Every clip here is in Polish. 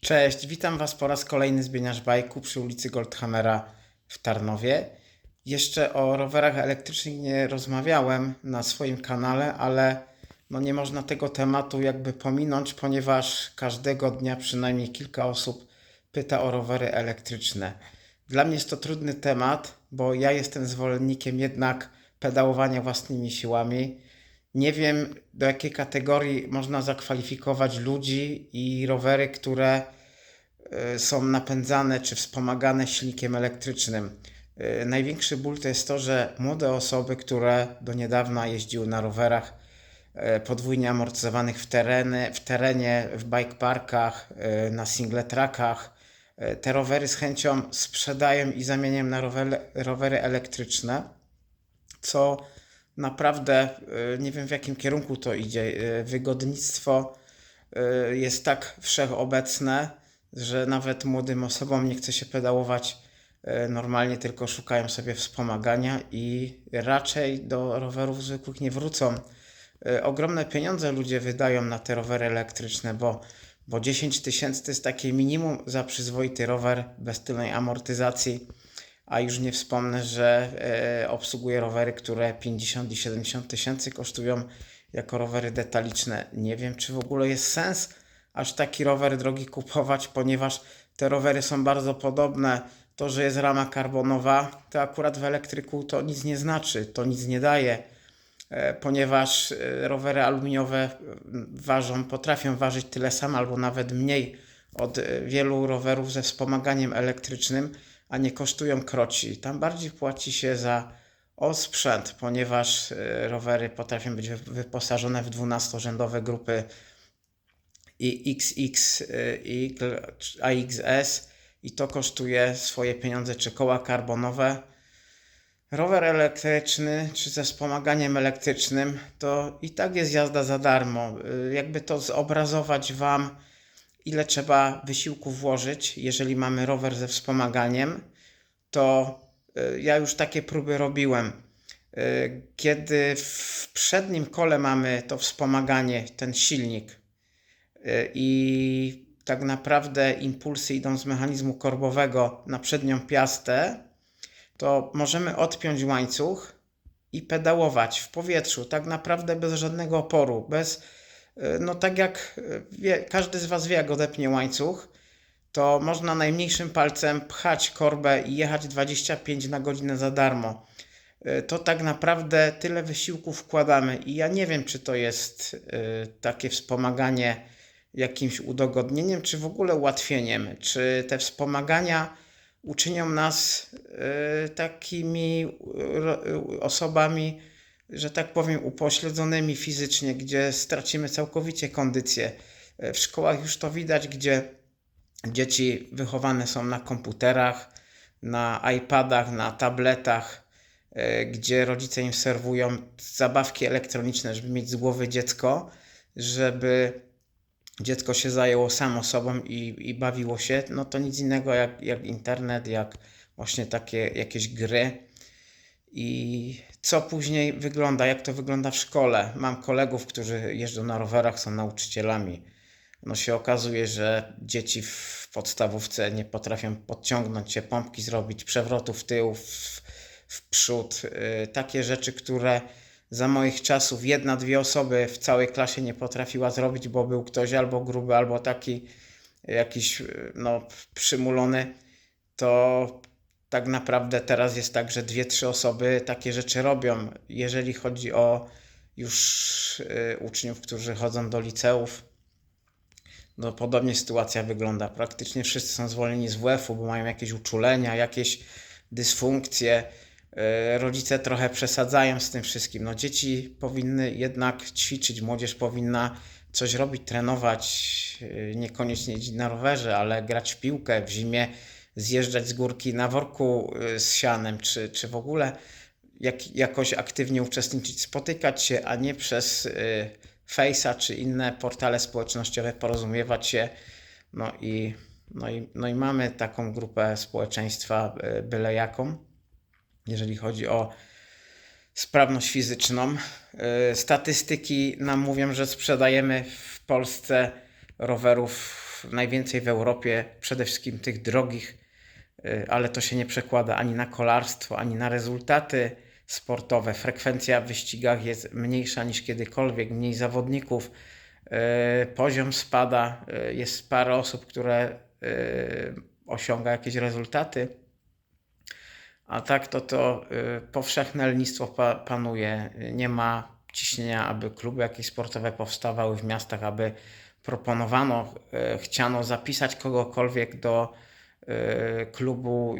Cześć, witam Was po raz kolejny z Bieniasz Bajku przy ulicy Goldhammera w Tarnowie. Jeszcze o rowerach elektrycznych nie rozmawiałem na swoim kanale, ale no nie można tego tematu jakby pominąć, ponieważ każdego dnia przynajmniej kilka osób pyta o rowery elektryczne. Dla mnie jest to trudny temat, bo ja jestem zwolennikiem jednak pedałowania własnymi siłami. Nie wiem, do jakiej kategorii można zakwalifikować ludzi i rowery, które y, są napędzane czy wspomagane silnikiem elektrycznym. Y, Największy ból to jest to, że młode osoby, które do niedawna jeździły na rowerach y, podwójnie amortyzowanych w, tereny, w terenie, w bike parkach, na single trackach, te rowery z chęcią sprzedają i zamieniają na rowery, rowery elektryczne co naprawdę y, nie wiem w jakim kierunku to idzie. Y, Wygodnictwo y, jest tak wszechobecne, że nawet młodym osobom nie chce się pedałować normalnie, tylko szukają sobie wspomagania i raczej do rowerów zwykłych nie wrócą. Ogromne pieniądze ludzie wydają na te rowery elektryczne, bo, bo 10 tysięcy to jest takie minimum za przyzwoity rower bez tylnej amortyzacji. A już nie wspomnę, że e, obsługuję rowery, które 50 i 70 tysięcy kosztują jako rowery detaliczne. Nie wiem, czy w ogóle jest sens aż taki rower drogi kupować, ponieważ te rowery są bardzo podobne. To, że jest rama karbonowa, to akurat w elektryku to nic nie znaczy, to nic nie daje, e, ponieważ e, rowery aluminiowe ważą, potrafią ważyć tyle samo albo nawet mniej od wielu rowerów ze wspomaganiem elektrycznym, a nie kosztują kroci. Tam bardziej płaci się za osprzęt, ponieważ e, rowery potrafią być wy- wyposażone w 12-rzędowe grupy i XX, y, i AXS i to kosztuje swoje pieniądze, czy koła karbonowe. Rower elektryczny, czy ze wspomaganiem elektrycznym, to i tak jest jazda za darmo. Y, Jakby to zobrazować Wam, ile trzeba wysiłku włożyć, jeżeli mamy rower ze wspomaganiem, to y, ja już takie próby robiłem. Y, Kiedy w przednim kole mamy to wspomaganie, ten silnik, y, i tak naprawdę impulsy idą z mechanizmu korbowego na przednią piastę, to możemy odpiąć łańcuch i pedałować w powietrzu, tak naprawdę bez żadnego oporu, bez, no tak jak y, wie, każdy z Was wie, jak odepnie łańcuch, to można najmniejszym palcem pchać korbę i jechać 25 na godzinę za darmo. Y, To tak naprawdę tyle wysiłku wkładamy i ja nie wiem, czy to jest takie wspomaganie jakimś udogodnieniem, czy w ogóle ułatwieniem, czy te wspomagania uczynią nas takimi osobami, że tak powiem, upośledzonymi fizycznie, gdzie stracimy całkowicie kondycję. Y, W szkołach już to widać, gdzie dzieci wychowane są na komputerach, na iPadach, na tabletach, e, gdzie rodzice im serwują zabawki elektroniczne, żeby mieć z głowy dziecko, żeby dziecko się zajęło samo sobą i, i bawiło się, no to nic innego jak, jak internet, jak właśnie takie jakieś gry. I co później wygląda, jak to wygląda w szkole? Mam kolegów, którzy jeżdżą na rowerach, są nauczycielami. No się okazuje, że dzieci w podstawówce nie potrafią podciągnąć się, pompki zrobić, przewrotu w tył, w, w przód. Yy, takie rzeczy, które za moich czasów jedna, dwie osoby w całej klasie nie potrafiła zrobić, bo był ktoś albo gruby, albo taki jakiś yy, no, przymulony, to tak naprawdę teraz jest tak, że dwie, trzy osoby takie rzeczy robią. Jeżeli chodzi o już y, uczniów, którzy chodzą do liceów, no podobnie sytuacja wygląda. Praktycznie wszyscy są zwolnieni z WF-u, bo mają jakieś uczulenia, jakieś dysfunkcje. Y, Rodzice trochę przesadzają z tym wszystkim. No dzieci powinny jednak ćwiczyć, młodzież powinna coś robić, trenować, y, niekoniecznie jeździć na rowerze, ale grać w piłkę w zimie, zjeżdżać z górki na worku y, z sianem, czy, czy w ogóle jak, jakoś aktywnie uczestniczyć, spotykać się, a nie przez y, Face'a czy inne portale społecznościowe porozumiewać się. No i, no, i, no i mamy taką grupę społeczeństwa y, byle jaką, jeżeli chodzi o sprawność fizyczną. Y, Statystyki nam mówią, że sprzedajemy w Polsce rowerów rowerów, najwięcej w Europie, przede wszystkim tych drogich, y, ale to się nie przekłada ani na kolarstwo, ani na rezultaty sportowe. Frekwencja w wyścigach jest mniejsza niż kiedykolwiek, mniej zawodników, y, poziom spada, y, jest parę osób, które osiąga jakieś rezultaty. A tak to to powszechne lenistwo pa, panuje. Nie ma ciśnienia, aby kluby jakieś sportowe powstawały w miastach, aby proponowano, y, chciano zapisać kogokolwiek do y, klubu,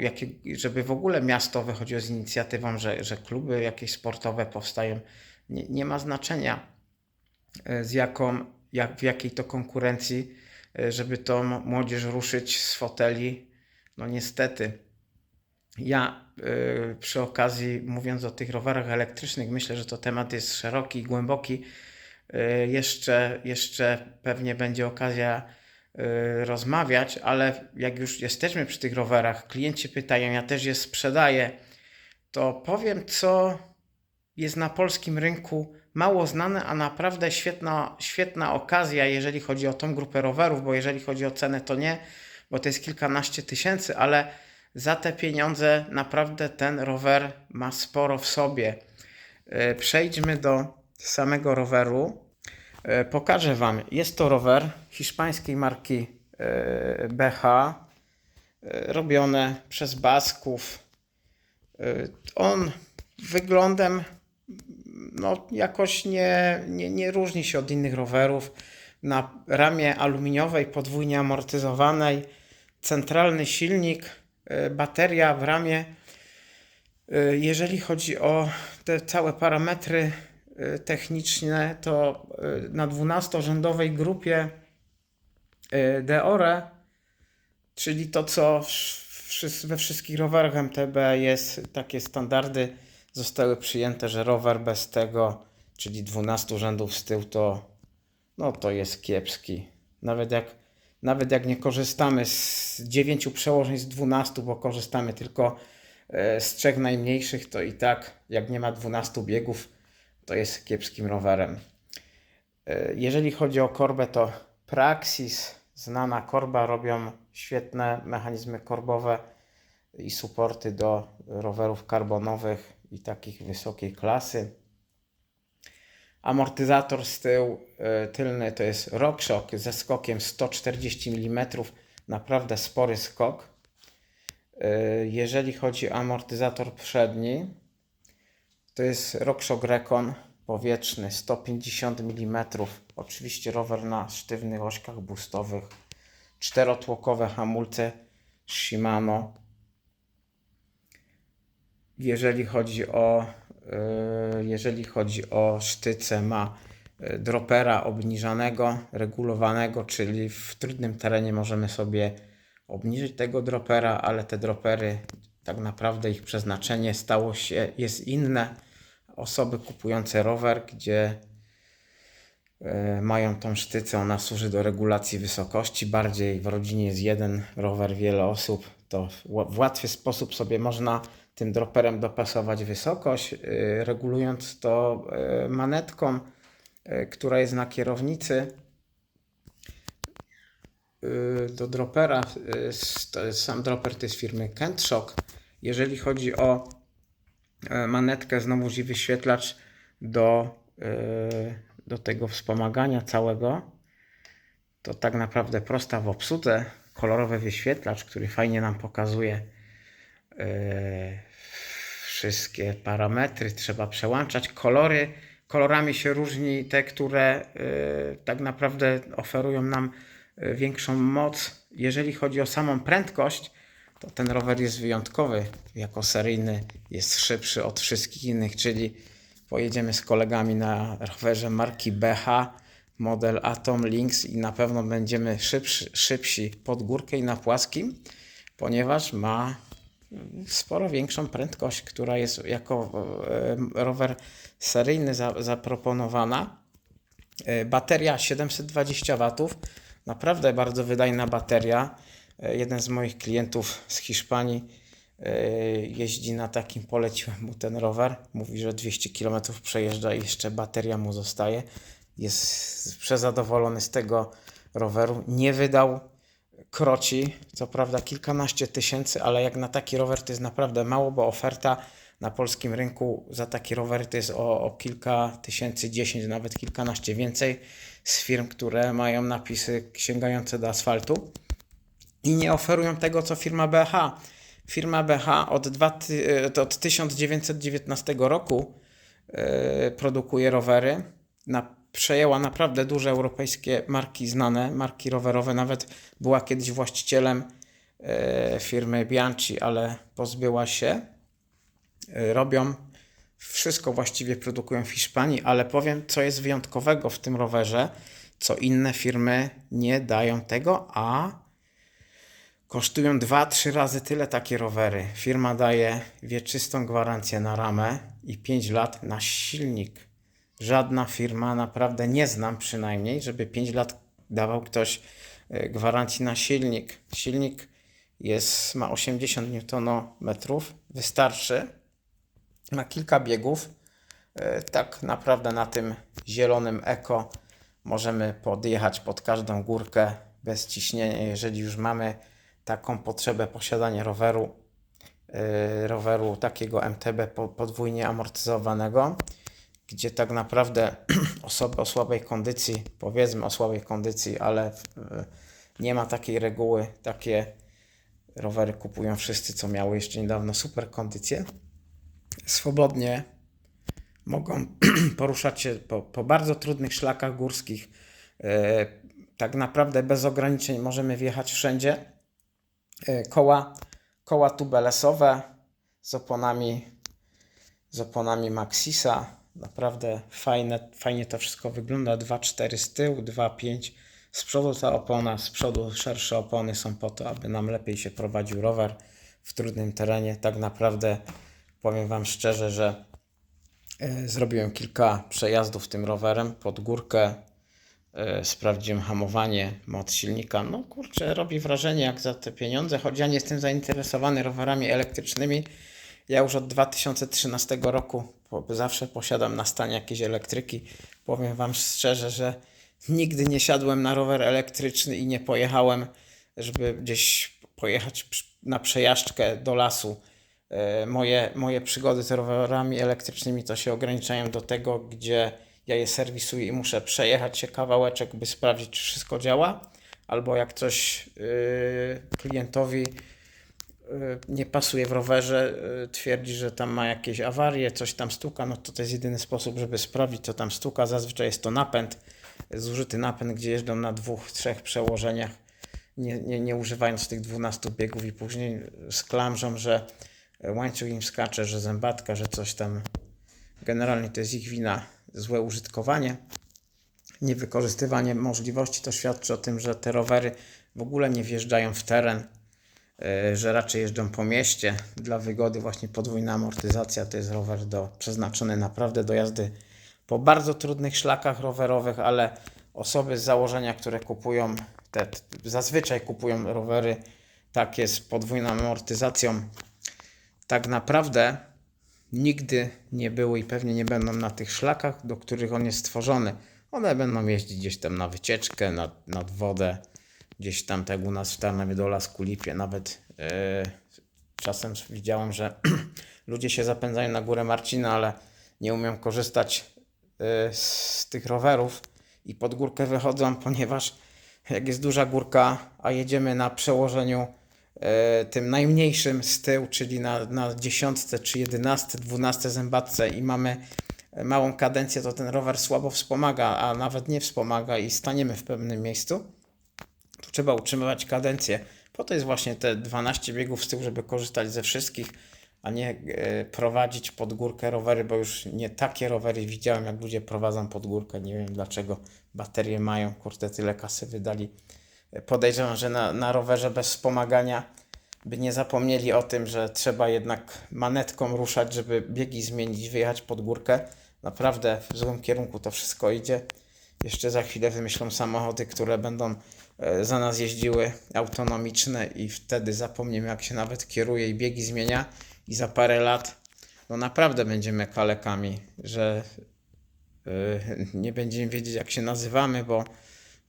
żeby w ogóle miasto wychodziło z inicjatywą, że, że kluby jakieś sportowe powstają. Nie, nie ma znaczenia y, z jaką, jak, w jakiej to konkurencji, żeby m- młodzież ruszyć z foteli. No niestety. Ja przy okazji, mówiąc o tych rowerach elektrycznych, myślę, że to temat jest szeroki i głęboki. Y, jeszcze, jeszcze pewnie będzie okazja y, rozmawiać, ale jak już jesteśmy przy tych rowerach, klienci pytają, ja też je sprzedaję, to powiem, co jest na polskim rynku mało znane, a naprawdę świetna, świetna okazja, jeżeli chodzi o tą grupę rowerów, bo jeżeli chodzi o cenę, to nie, bo to jest kilkanaście tysięcy, ale za te pieniądze naprawdę ten rower ma sporo w sobie. E, Przejdźmy do samego roweru. E, Pokażę Wam. Jest to rower hiszpańskiej marki e, BH, e, robione przez Basków. On wyglądem no, jakoś nie, nie, nie różni się od innych rowerów. Na ramie aluminiowej, podwójnie amortyzowanej, centralny silnik, bateria w ramie. Jeżeli chodzi o te całe parametry techniczne, to y, na 12-rzędowej grupie y, Deore, czyli to, co we wszystkich rowerach MTB jest, takie standardy zostały przyjęte, że rower bez tego, czyli 12 rzędów z tyłu, to, no, to jest kiepski. Nawet jak, nawet jak nie korzystamy z 9 przełożeń z 12, bo korzystamy tylko z trzech najmniejszych, to i tak, jak nie ma 12 biegów, to jest kiepskim rowerem. E, Jeżeli chodzi o korbę, to Praxis, znana korba, robią świetne mechanizmy korbowe i suporty do rowerów karbonowych i takich wysokiej klasy. Amortyzator z tyłu y, tylny to jest RockShox ze skokiem 140 mm, naprawdę spory skok. Y, Jeżeli chodzi o amortyzator przedni, to jest RockShox Recon powietrzny 150 mm. Oczywiście rower na sztywnych ośkach boostowych. Czterotłokowe hamulce Shimano. Jeżeli chodzi o, y, jeżeli chodzi o sztyce, ma y, dropera obniżanego, regulowanego, czyli w trudnym terenie możemy sobie obniżyć tego dropera, ale te dropery, tak naprawdę ich przeznaczenie stało się, jest inne. Osoby kupujące rower, gdzie y, mają tą sztycę, ona służy do regulacji wysokości. Bardziej w rodzinie jest jeden rower, wiele osób, to w ła- w łatwy sposób sobie można tym droperem dopasować wysokość, y, regulując to y, manetką, która jest na kierownicy. Y, Do dropera, y, sam droper to jest firmy Kentshock. Jeżeli chodzi o e, manetkę, znowuż i wyświetlacz do, y, do tego wspomagania całego, to tak naprawdę prosta w obsłudze. Kolorowy wyświetlacz, który fajnie nam pokazuje wszystkie parametry. Trzeba przełączać kolory. Kolorami się różni te, które tak naprawdę oferują nam większą moc. Jeżeli chodzi o samą prędkość, to ten rower jest wyjątkowy. Jako seryjny jest szybszy od wszystkich innych, czyli pojedziemy z kolegami na rowerze marki BH, model Atom Lynx i na pewno będziemy szybszy, szybsi pod górkę i na płaskim, ponieważ ma sporo większą prędkość, która jest jako e, rower seryjny za, zaproponowana. E, Bateria 720 W, naprawdę bardzo wydajna bateria. E, Jeden z moich klientów z Hiszpanii e, jeździ na takim, poleciłem mu ten rower. Mówi, że 200 km przejeżdża i jeszcze bateria mu zostaje. Jest przezadowolony z tego roweru. Nie wydał kroci, co prawda kilkanaście tysięcy, ale jak na taki rower to jest naprawdę mało, bo oferta na polskim rynku za taki rower to jest o, o kilka tysięcy, dziesięć, nawet kilkanaście więcej z firm, które mają napisy sięgające do asfaltu i nie oferują tego, co firma BH. Firma BH od, dwa, e, od 1919 roku e, produkuje rowery. Przejęła naprawdę duże europejskie marki znane, marki rowerowe. Nawet była kiedyś właścicielem e, firmy Bianchi, ale pozbyła się. Robią wszystko właściwie produkują w Hiszpanii, ale powiem, co jest wyjątkowego w tym rowerze, co inne firmy nie dają tego, a kosztują 2-3 razy tyle takie rowery. Firma daje wieczystą gwarancję na ramę i 5 lat na silnik. Żadna firma, naprawdę nie znam przynajmniej, żeby 5 lat dawał ktoś e, gwarancji na silnik. Silnik jest, ma 80 Nm, wystarczy. Ma kilka biegów. E, Tak naprawdę na tym zielonym eko możemy podjechać pod każdą górkę bez ciśnienia, jeżeli już mamy taką potrzebę posiadania roweru, e, roweru takiego MTB po- podwójnie amortyzowanego, gdzie tak naprawdę osoby o słabej kondycji, powiedzmy o słabej kondycji, ale e, nie ma takiej reguły, takie rowery kupują wszyscy, co miały jeszcze niedawno super kondycję, swobodnie mogą poruszać się po, po bardzo trudnych szlakach górskich. E, tak naprawdę bez ograniczeń możemy wjechać wszędzie. E, koła, koła tubelesowe z oponami, z oponami Maxisa. Naprawdę fajne, fajnie to wszystko wygląda. 2,4 z tyłu, 2,5 z przodu ta opona, z przodu szersze opony są po to, aby nam lepiej się prowadził rower w trudnym terenie. Tak naprawdę powiem Wam szczerze, że E, Zrobiłem kilka przejazdów tym rowerem pod górkę. E, Sprawdziłem hamowanie, moc silnika. No kurczę, robi wrażenie jak za te pieniądze, choć ja nie jestem zainteresowany rowerami elektrycznymi. Ja już od 2013 roku zawsze posiadam na stanie jakieś elektryki. Powiem Wam szczerze, że nigdy nie siadłem na rower elektryczny i nie pojechałem, żeby gdzieś pojechać na przejażdżkę do lasu. E, Moje, moje przygody z rowerami elektrycznymi to się ograniczają do tego, gdzie ja je serwisuję i muszę przejechać się kawałeczek, by sprawdzić, czy wszystko działa. Albo jak coś yy, klientowi yy, nie pasuje w rowerze, twierdzi, że tam ma jakieś awarie, coś tam stuka, no to to jest jedyny sposób, żeby sprawdzić, co tam stuka. Zazwyczaj jest to napęd, zużyty napęd, gdzie jeżdżą na dwóch, trzech przełożeniach, nie, nie, nie używając tych 12 biegów i później sklamrzą, że łańcuch im skacze, że zębatka, że coś tam. Generalnie to jest ich wina, złe użytkowanie niewykorzystywanie możliwości to świadczy o tym, że te rowery w ogóle nie wjeżdżają w teren, e, że raczej jeżdżą po mieście. Dla wygody właśnie podwójna amortyzacja to jest rower do, przeznaczony naprawdę do jazdy po bardzo trudnych szlakach rowerowych, ale osoby z założenia, które kupują, te, zazwyczaj kupują rowery takie z podwójną amortyzacją, tak naprawdę nigdy nie były i pewnie nie będą na tych szlakach, do których on jest stworzony. One będą jeździć gdzieś tam na wycieczkę, nad, nad wodę, gdzieś tam tak u nas w Tarnowie do Lasku Lipie. Nawet e, czasem widziałem, że ludzie się zapędzają na górę Marcina, ale nie umieją korzystać e, z tych rowerów i pod górkę wychodzą, ponieważ jak jest duża górka, a jedziemy na przełożeniu tym najmniejszym z tyłu, czyli na, na dziesiątce czy jedenastce, dwunastce zębatce i mamy małą kadencję, to ten rower słabo wspomaga, a nawet nie wspomaga i staniemy w pewnym miejscu, to trzeba utrzymywać kadencję. Po to jest właśnie te 12 biegów z tyłu, żeby korzystać ze wszystkich, a nie e, prowadzić pod górkę rowery, bo już nie takie rowery widziałem, jak ludzie prowadzą pod górkę. Nie wiem dlaczego baterie mają, kurde, tyle kasy wydali. Podejrzewam, że na, na rowerze bez wspomagania by nie zapomnieli o tym, że trzeba jednak manetką ruszać, żeby biegi zmienić, wyjechać pod górkę. Naprawdę w złym kierunku to wszystko idzie. Jeszcze za chwilę wymyślą samochody, które będą e, za nas jeździły autonomiczne i wtedy zapomniemy jak się nawet kieruje i biegi zmienia i za parę lat no naprawdę będziemy kalekami, że e, nie będziemy wiedzieć jak się nazywamy, bo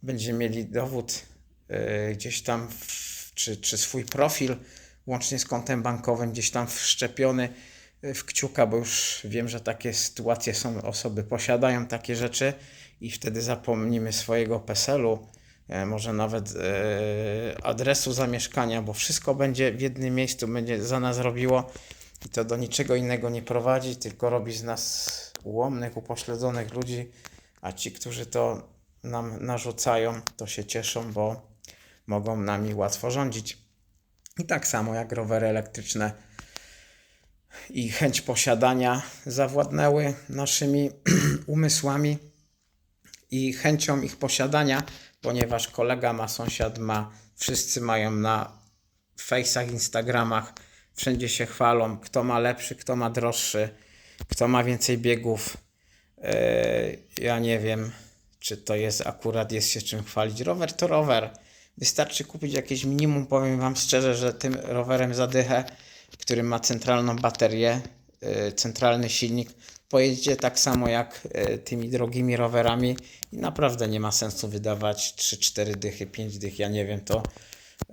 będziecie mieli dowód gdzieś tam, czy, czy swój profil, łącznie z kontem bankowym, gdzieś tam wszczepiony w kciuka, bo już wiem, że takie sytuacje są, osoby posiadają takie rzeczy i wtedy zapomnimy swojego PESEL-u, e, może nawet e, adresu zamieszkania, bo wszystko będzie w jednym miejscu, będzie za nas robiło i to do niczego innego nie prowadzi, tylko robi z nas ułomnych, upośledzonych ludzi, a ci, którzy to nam narzucają, to się cieszą, bo mogą nami łatwo rządzić. I tak samo jak rowery elektryczne i chęć posiadania zawładnęły naszymi umysłami i chęcią ich posiadania, ponieważ kolega ma, sąsiad ma, wszyscy mają na fejsach, instagramach, wszędzie się chwalą, kto ma lepszy, kto ma droższy, kto ma więcej biegów. Eee, ja nie wiem, czy to jest akurat jest się czym chwalić. Rower to rower. Wystarczy kupić jakieś minimum. Powiem Wam szczerze, że tym rowerem zadychę, który ma centralną baterię, yy, centralny silnik, pojedziecie tak samo jak yy, tymi drogimi rowerami i naprawdę nie ma sensu wydawać 3-4 dychy, 5 dych, ja nie wiem, to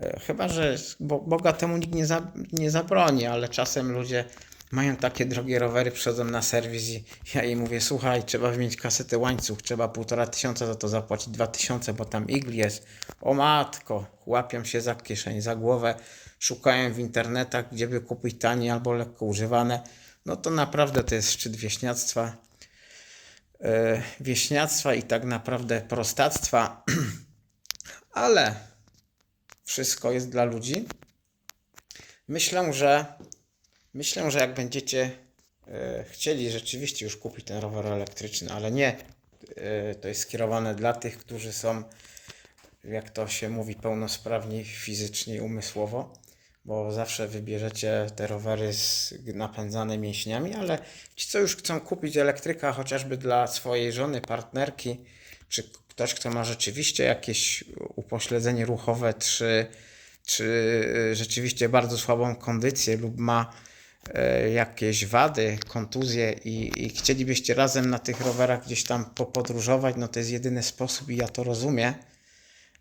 yy, chyba, że bo, Boga temu nikt nie, za, nie zabroni, ale czasem ludzie mają takie drogie rowery, przychodzą na serwis i ja im mówię, słuchaj, trzeba wymienić kasetę łańcuch, trzeba półtora tysiąca za to zapłacić, dwa tysiące, bo tam igl jest. O matko, łapią się za kieszeń, za głowę, szukają w internetach, gdzie by kupić tanie albo lekko używane. No to naprawdę to jest szczyt wieśniactwa. Yy, wieśniactwa i tak naprawdę prostactwa, ale wszystko jest dla ludzi. Myślę, że Myślę, że jak będziecie e, chcieli rzeczywiście już kupić ten rower elektryczny, ale nie, e, to jest skierowane dla tych, którzy są, jak to się mówi, pełnosprawni fizycznie i umysłowo, bo zawsze wybierzecie te rowery z, napędzane mięśniami, ale ci, co już chcą kupić elektryka chociażby dla swojej żony, partnerki, czy ktoś, kto ma rzeczywiście jakieś upośledzenie ruchowe, czy, czy e, rzeczywiście bardzo słabą kondycję lub ma jakieś wady, kontuzje i, i chcielibyście razem na tych rowerach gdzieś tam popodróżować, no to jest jedyny sposób i ja to rozumiem.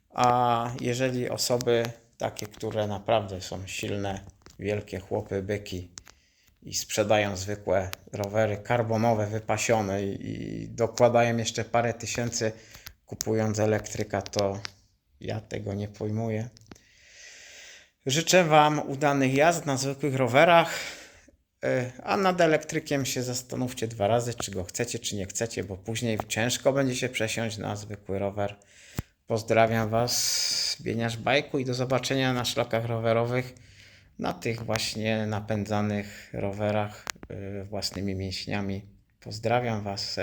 A jeżeli osoby takie, które naprawdę są silne, wielkie chłopy, byki i sprzedają zwykłe rowery karbonowe, wypasione i, i dokładają jeszcze parę tysięcy kupując elektryka, to ja tego nie pojmuję. Życzę Wam udanych jazd na zwykłych rowerach. Y, A nad elektrykiem się zastanówcie dwa razy, czy go chcecie, czy nie chcecie, bo później ciężko będzie się przesiąść na zwykły rower. Pozdrawiam Was z Bieniasz Bajku i do zobaczenia na szlakach rowerowych na tych właśnie napędzanych rowerach y, własnymi mięśniami. Pozdrawiam Was serdecznie.